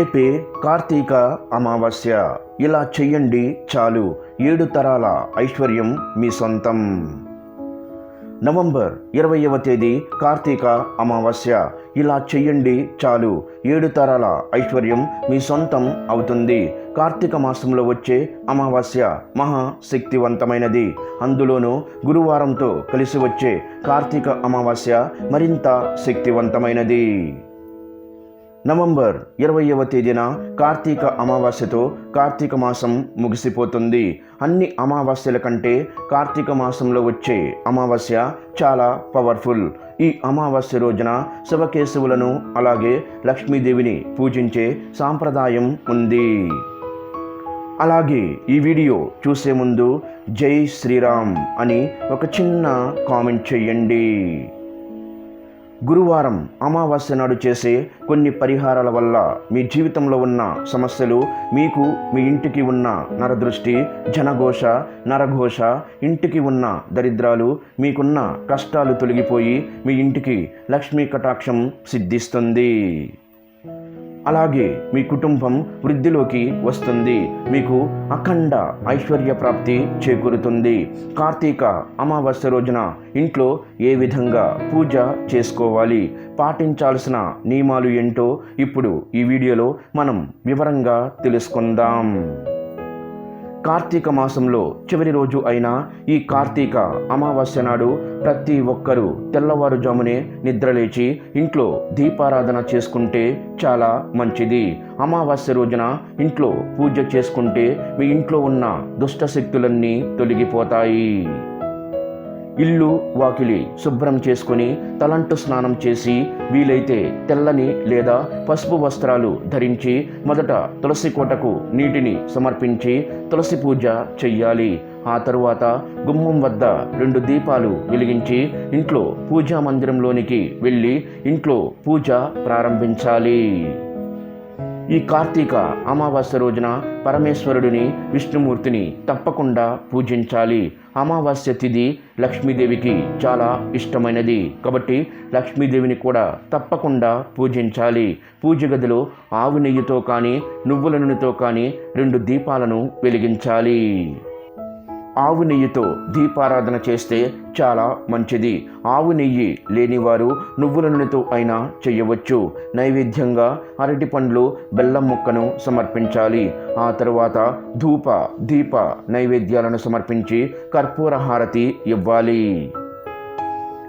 రేపే కార్తీక అమావాస్య. ఇలా చెయ్యండి చాలు. ఏడు తరాల ఐశ్వర్యం మీ సొంతం. నవంబర్ ఇరవైవ తేదీ కార్తీక అమావాస్య. ఇలా చెయ్యండి చాలు. ఏడు తరాల ఐశ్వర్యం మీ సొంతం అవుతుంది. కార్తీక మాసంలో వచ్చే అమావాస్య మహా శక్తివంతమైనది అందులోనూ గురువారంతో కలిసి వచ్చే కార్తీక అమావాస్య మరింత శక్తివంతమైనది. నవంబర్ ఇరవయవ తేదీన కార్తీక అమావాస్యతో కార్తీక మాసం ముగిసిపోతుంది. అన్ని అమావాస్యల కంటే కార్తీక మాసంలో వచ్చే అమావాస్య చాలా పవర్ఫుల్. ఈ అమావాస్య రోజున శివకేశవులను అలాగే లక్ష్మీదేవిని పూజించే సాంప్రదాయం ఉంది. అలాగే ఈ వీడియో చూసే ముందు జై శ్రీరామ్ అని ఒక చిన్న కామెంట్ చెయ్యండి గురువారం అమావాస్య నాడు చేసే కొన్ని పరిహారాల వల్ల మీ జీవితంలో ఉన్న సమస్యలు మీకు మీ ఇంటికి ఉన్న నరదృష్టి జనఘోష నరఘోష ఇంటికి ఉన్న దరిద్రాలు మీకున్న కష్టాలు తొలగిపోయి మీ ఇంటికి లక్ష్మీ కటాక్షం సిద్ధిస్తుంది. అలాగే మీ కుటుంబం వృద్ధిలోకి వస్తుంది. మీకు అఖండ ఐశ్వర్య ప్రాప్తి చేకూరుతుంది. కార్తీక అమావాస్య రోజున ఇంట్లో ఏ విధంగా పూజ చేసుకోవాలి? పాటించాల్సిన నియమాలు ఏంటో ఇప్పుడు ఈ వీడియోలో మనం వివరంగా తెలుసుకుందాం. కార్తీక మాసంలో చివరి రోజు అయిన ఈ కార్తీక అమావాస్య నాడు ప్రతి ఒక్కరూ తెల్లవారుజామునే నిద్రలేచి ఇంట్లో దీపారాధన చేసుకుంటే చాలా మంచిది. అమావాస్య రోజున ఇంట్లో పూజ చేసుకుంటే మీ ఇంట్లో ఉన్న దుష్ట శక్తులన్నీ తొలగిపోతాయి. ఇల్లు వాకిలి శుభ్రం చేసుకొని తలంటు స్నానం చేసి వీలైతే తెల్లని లేదా పసుపు వస్త్రాలు ధరించి మొదట తులసి కోటకు నీటిని సమర్పించి తులసి పూజ చెయ్యాలి. ఆ తరువాత గుమ్మం వద్ద రెండు దీపాలు వెలిగించి ఇంట్లో పూజా మందిరంలోనికి వెళ్ళి ఇంట్లో పూజ ప్రారంభించాలి. ఈ కార్తీక అమావాస్య రోజున పరమేశ్వరుడిని విష్ణుమూర్తిని తప్పకుండా పూజించాలి. అమావాస్య తిథి లక్ష్మీదేవికి చాలా ఇష్టమైనది. కాబట్టి లక్ష్మీదేవిని కూడా తప్పకుండా పూజించాలి. పూజ గదిలో ఆవు నెయ్యితో కానీ నువ్వుల నూనెతో కానీ రెండు దీపాలను వెలిగించాలి. ఆవు నెయ్యితో దీపారాధన చేస్తే చాలా మంచిది. ఆవు నెయ్యి లేనివారు నువ్వుల నూనెతో అయినా చేయవచ్చు. నైవేద్యంగా అరటి పండ్లు బెల్లం ముక్కను సమర్పించాలి. ఆ తరువాత ధూప దీప నైవేద్యాలను సమర్పించి కర్పూర హారతి ఇవ్వాలి.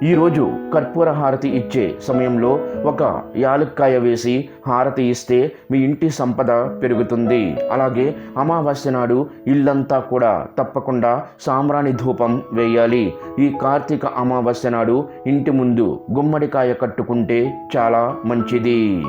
ఈరోజు కర్పూర హారతి ఇచ్చే సమయంలో ఒక యాలుక్కాయ వేసి హారతి ఇస్తే మీ ఇంటి సంపద పెరుగుతుంది. అలాగే అమావాస్య నాడు ఇల్లంతా కూడా తప్పకుండా సాంబ్రాణి ధూపం వేయాలి. ఈ కార్తీక అమావాస్య నాడు ఇంటి ముందు గుమ్మడికాయ కట్టుకుంటే చాలా మంచిది.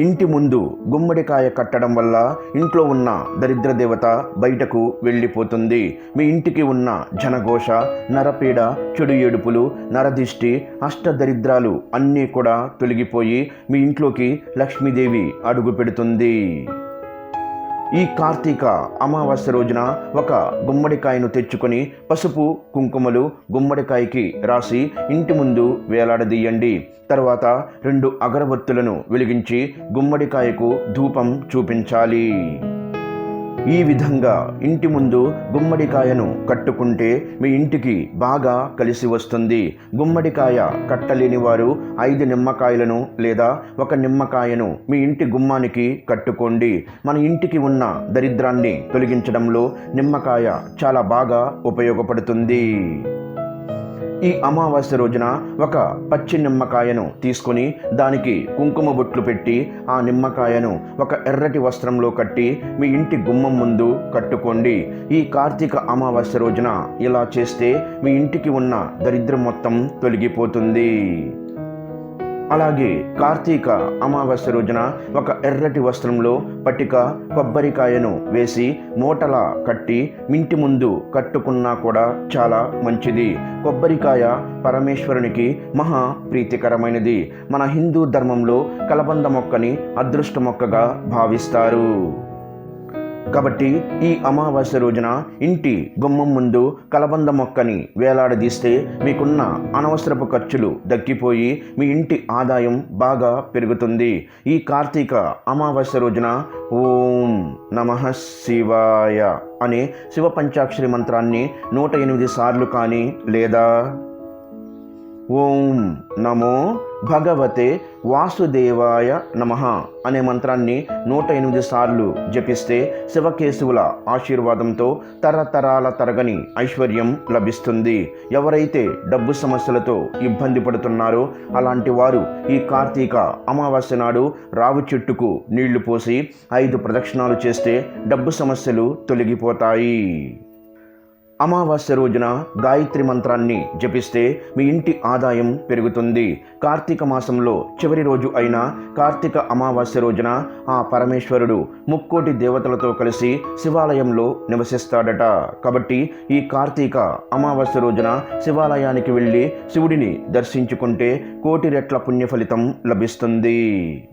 ఇంటి ముందు గుమ్మడికాయ కట్టడం వల్ల ఇంట్లో ఉన్న దరిద్ర దేవత బయటకు వెళ్ళిపోతుంది. మీ ఇంటికి ఉన్న జనఘోష నరపీడ చెడు ఏడుపులు నరదిష్టి అష్టదరిద్రాలు అన్నీ కూడా తొలగిపోయి మీ ఇంట్లోకి లక్ష్మీదేవి అడుగు పెడుతుంది. ఈ కార్తీక అమావాస్య రోజున ఒక గుమ్మడికాయను తెచ్చుకొని పసుపు కుంకుమలు గుమ్మడికాయకి రాసి ఇంటి ముందు వేలాడదీయండి. తర్వాత రెండు అగరబత్తులను వెలిగించి గుమ్మడికాయకు ధూపం చూపించాలి. ఈ విధంగా ఇంటి ముందు గుమ్మడికాయను కట్టుకుంటే మీ ఇంటికి బాగా కలిసి వస్తుంది. గుమ్మడికాయ కట్టలేని వారు ఐదు నిమ్మకాయలను లేదా ఒక నిమ్మకాయను మీ ఇంటి గుమ్మానికి కట్టుకోండి. మన ఇంటికి ఉన్న దరిద్రాన్ని తొలగించడంలో నిమ్మకాయ చాలా బాగా ఉపయోగపడుతుంది. ఈ అమావాస్య రోజున ఒక పచ్చి నిమ్మకాయను తీసుకొని దానికి కుంకుమ బొట్లు పెట్టి ఆ నిమ్మకాయను ఒక ఎర్రటి వస్త్రంలో కట్టి మీ ఇంటి గుమ్మం ముందు కట్టుకోండి. ఈ కార్తీక అమావాస్య రోజున ఇలా చేస్తే మీ ఇంటికి ఉన్న దరిద్రం మొత్తం తొలగిపోతుంది. అలాగే కార్తీక అమావాస్య రోజున ఒక ఎర్రటి వస్త్రంలో పట్టిక కొబ్బరికాయను వేసి మూటలా కట్టి ఇంటి ముందు కట్టుకున్నా కూడా చాలా మంచిది. కొబ్బరికాయ పరమేశ్వరునికి మహా ప్రీతికరమైనది. మన హిందూ ధర్మంలో కలబంద మొక్కని అదృష్ట మొక్కగా భావిస్తారు. కాబట్టి ఈ అమావాస్య రోజున ఇంటి గుమ్మం ముందు కలబంద మొక్కని వేలాడదీస్తే మీకున్న అనవసరపు ఖర్చులు దక్కిపోయి మీ ఇంటి ఆదాయం బాగా పెరుగుతుంది. ఈ కార్తీక అమావాస్య రోజున ఓం నమ శివాయ అనే శివ పంచాక్షరి మంత్రాన్ని నూట ఎనిమిది సార్లు కానీ లేదా ఓం నమో భగవతే వాసుదేవాయ నమ అనే మంత్రాన్ని నూట ఎనిమిది సార్లు జపిస్తే శివకేశవుల ఆశీర్వాదంతో తరతరాల తరగని ఐశ్వర్యం లభిస్తుంది. ఎవరైతే డబ్బు సమస్యలతో ఇబ్బంది పడుతున్నారో అలాంటి వారు ఈ కార్తీక అమావాస్య నాడు రావి చెట్టుకు నీళ్ళు పోసి ఐదు ప్రదక్షిణాలు చేస్తే డబ్బు సమస్యలు తొలగిపోతాయి. అమావాస్య రోజున గాయత్రి మంత్రాన్ని జపిస్తే మీ ఇంటి ఆదాయం పెరుగుతుంది. కార్తీక మాసంలో చివరి రోజు అయిన కార్తీక అమావాస్య రోజున ఆ పరమేశ్వరుడు ముక్కోటి దేవతలతో కలిసి శివాలయంలో నివసిస్తాడట. కాబట్టి ఈ కార్తీక అమావాస్య రోజున శివాలయానికి వెళ్ళి శివుడిని దర్శించుకుంటే కోటి రెట్ల పుణ్య ఫలితం లభిస్తుంది.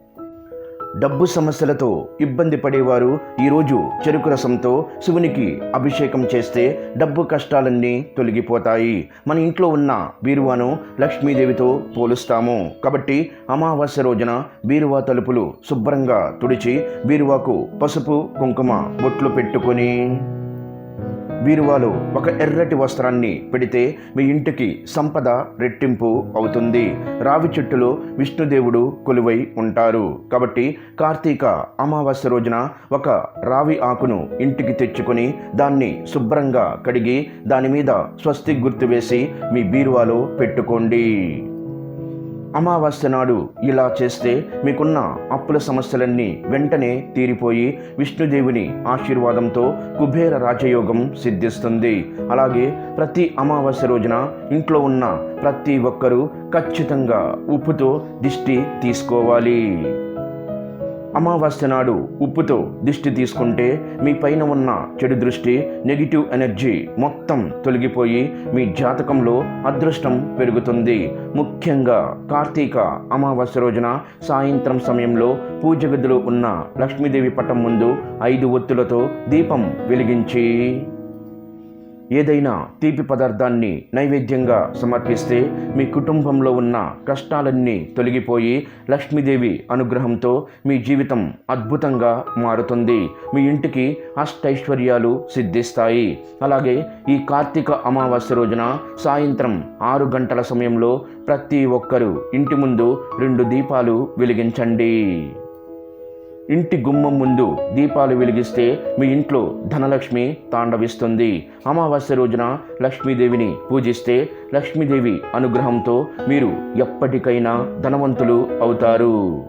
డబ్బు సమస్యలతో ఇబ్బంది పడేవారు ఈరోజు చెరుకు రసంతో శివునికి అభిషేకం చేస్తే డబ్బు కష్టాలన్నీ తొలగిపోతాయి. మన ఇంట్లో ఉన్న బీరువాను లక్ష్మీదేవితో పోలుస్తాము. కాబట్టి అమావాస్య రోజున బీరువా తలుపులు శుభ్రంగా తుడిచి బీరువాకు పసుపు కుంకుమ బొట్లు పెట్టుకొని బీరువాలో ఒక ఎర్రటి వస్త్రాన్ని పెడితే మీ ఇంటికి సంపద రెట్టింపు అవుతుంది. రావి చెట్టులో విష్ణుదేవుడు కొలువై ఉంటారు. కాబట్టి కార్తీక అమావాస్య రోజున ఒక రావి ఆకును ఇంటికి తెచ్చుకొని దాన్ని శుభ్రంగా కడిగి దాని మీద స్వస్తి గుర్తు వేసి మీ బీరువాలో పెట్టుకోండి. అమావాస్య నాడు ఇలా చేస్తే మీకున్న అప్పుల సమస్యలన్నీ వెంటనే తీరిపోయి విష్ణుదేవుని ఆశీర్వాదంతో కుబేర రాజయోగం సిద్ధిస్తుంది. అలాగే ప్రతి అమావాస్య రోజున ఇంట్లో ఉన్న ప్రతి ఒక్కరూ ఖచ్చితంగా ఉప్పుతో దిష్టి తీసుకోవాలి. అమావాస్య నాడు ఉప్పుతో దిష్టి తీసుకుంటే మీ పైన ఉన్న చెడు దృష్టి నెగిటివ్ ఎనర్జీ మొత్తం తొలగిపోయి మీ జాతకంలో అదృష్టం పెరుగుతుంది. ముఖ్యంగా కార్తీక అమావాస్య రోజున సాయంత్రం సమయంలో పూజ గదిలో ఉన్న లక్ష్మీదేవి పటం ముందు ఐదు ఒత్తులతో దీపం వెలిగించి ఏదైనా తీపి పదార్థాన్ని నైవేద్యంగా సమర్పిస్తే మీ కుటుంబంలో ఉన్న కష్టాలన్నీ తొలగిపోయి లక్ష్మీదేవి అనుగ్రహంతో మీ జీవితం అద్భుతంగా మారుతుంది. మీ ఇంటికి అష్టైశ్వర్యాలు సిద్ధిస్తాయి. అలాగే ఈ కార్తీక అమావాస్య రోజున సాయంత్రం ఆరు గంటల సమయంలో ప్రతి ఒక్కరూ ఇంటి ముందు రెండు దీపాలు వెలిగించండి. ఇంటి గుమ్మం ముందు దీపాలు వెలిగిస్తే మీ ఇంట్లో ధనలక్ష్మి తాండవిస్తుంది. అమావాస్య రోజున లక్ష్మీదేవిని పూజిస్తే లక్ష్మీదేవి అనుగ్రహంతో మీరు ఎప్పటికైనా ధనవంతులు అవుతారు.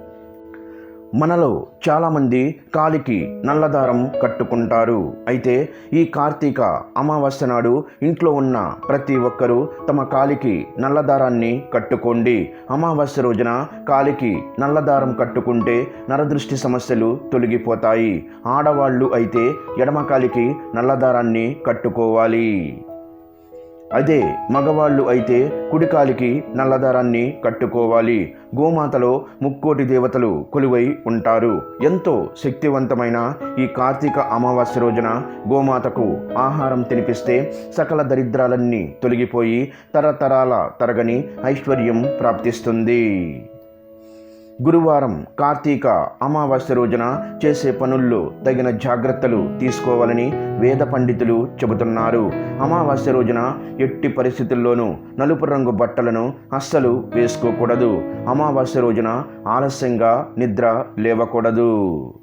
మనలో చాలామంది కాలికి నల్లదారం కట్టుకుంటారు. అయితే ఈ కార్తీక అమావాస్య నాడు ఇంట్లో ఉన్న ప్రతి ఒక్కరూ తమ కాలికి నల్లదారాన్ని కట్టుకోండి. అమావాస్య రోజున కాలికి నల్లదారం కట్టుకుంటే నరదృష్టి సమస్యలు తొలగిపోతాయి. ఆడవాళ్ళు అయితే ఎడమ కాలికి నల్లదారాన్ని కట్టుకోవాలి. అదే మగవాళ్ళు అయితే కుడికాలికి నల్లదారాన్ని కట్టుకోవాలి. గోమాతలో ముక్కోటి దేవతలు కొలువై ఉంటారు. ఎంతో శక్తివంతమైన ఈ కార్తీక అమావాస్య రోజున గోమాతకు ఆహారం తినిపిస్తే సకల దరిద్రాలన్నీ తొలగిపోయి తరతరాల తరగని ఐశ్వర్యం ప్రాప్తిస్తుంది. గురువారం కార్తీక అమావాస్య రోజున చేసే పనుల్లో తగిన జాగ్రత్తలు తీసుకోవాలని వేద పండితులు చెబుతున్నారు. అమావాస్య రోజున ఎట్టి పరిస్థితుల్లోనూ నలుపు రంగు బట్టలను అస్సలు వేసుకోకూడదు. అమావాస్య రోజున ఆలస్యంగా నిద్ర లేవకూడదు.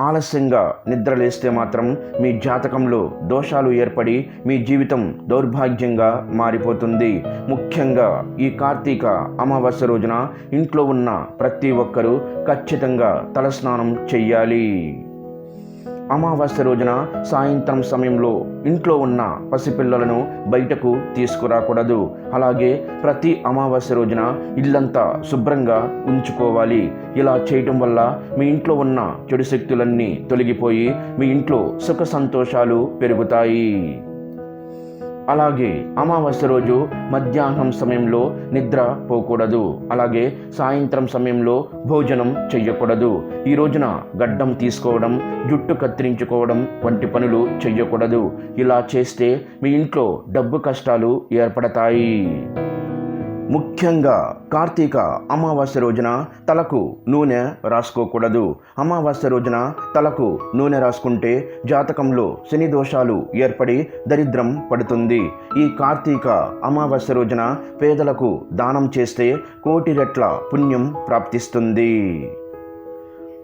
ఆలస్యంగా నిద్రలేస్తే మాత్రం మీ జాతకంలో దోషాలు ఏర్పడి మీ జీవితం దౌర్భాగ్యంగా మారిపోతుంది. ముఖ్యంగా ఈ కార్తీక అమావాస్య రోజున ఇంట్లో ఉన్న ప్రతి ఒక్కరూ ఖచ్చితంగా తలస్నానం చెయ్యాలి. అమావాస్య రోజున సాయంత్రం సమయంలో ఇంట్లో ఉన్న పసిపిల్లలను బయటకు తీసుకురాకూడదు. అలాగే ప్రతి అమావాస్య రోజున ఇల్లంతా శుభ్రంగా ఉంచుకోవాలి. ఇలా చేయటం వల్ల మీ ఇంట్లో ఉన్న చెడు శక్తులన్నీ తొలగిపోయి మీ ఇంట్లో సుఖ సంతోషాలు పెరుగుతాయి. అలాగే అమావాస్య రోజు మధ్యాహ్నం సమయంలో నిద్ర పోకూడదు. అలాగే సాయంత్రం సమయంలో భోజనం చెయ్యకూడదు. ఈ రోజున గడ్డం తీసుకోవడం జుట్టు కత్తిరించుకోవడం వంటి పనులు చెయ్యకూడదు. ఇలా చేస్తే మీ ఇంట్లో డబ్బు కష్టాలు ఏర్పడతాయి. ముఖ్యంగా కార్తీక అమావాస్య రోజున తలకు నూనె రాసుకోకూడదు. అమావాస్య రోజున తలకు నూనె రాసుకుంటే జాతకంలో శని దోషాలు ఏర్పడి దరిద్రం పడుతుంది. ఈ కార్తీక అమావాస్య రోజున పేదలకు దానం చేస్తే కోటి రెట్ల పుణ్యం ప్రాప్తిస్తుంది.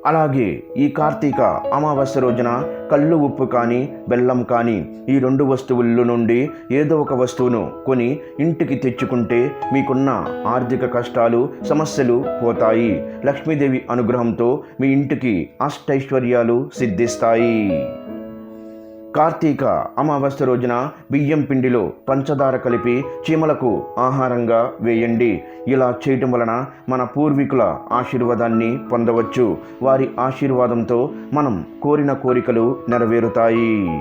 అలాగే ఈ కార్తీక అమావాస్య రోజున కళ్ళు ఉప్పు కానీ బెల్లం కానీ ఈ రెండు వస్తువుల నుండి ఏదో ఒక వస్తువును కొని ఇంటికి తెచ్చుకుంటే మీకున్న ఆర్థిక కష్టాలు సమస్యలు పోతాయి. లక్ష్మీదేవి అనుగ్రహంతో మీ ఇంటికి అష్టైశ్వర్యాలు సిద్ధిస్తాయి. కార్తీక అమావాస్య రోజున బియ్యం పిండిలో పంచదార కలిపి చీమలకు ఆహారంగా వేయండి. ఇలా చేయటం వలన మన పూర్వీకుల ఆశీర్వాదాన్ని పొందవచ్చు. వారి ఆశీర్వాదంతో మనం కోరిన కోరికలు నెరవేరుతాయి.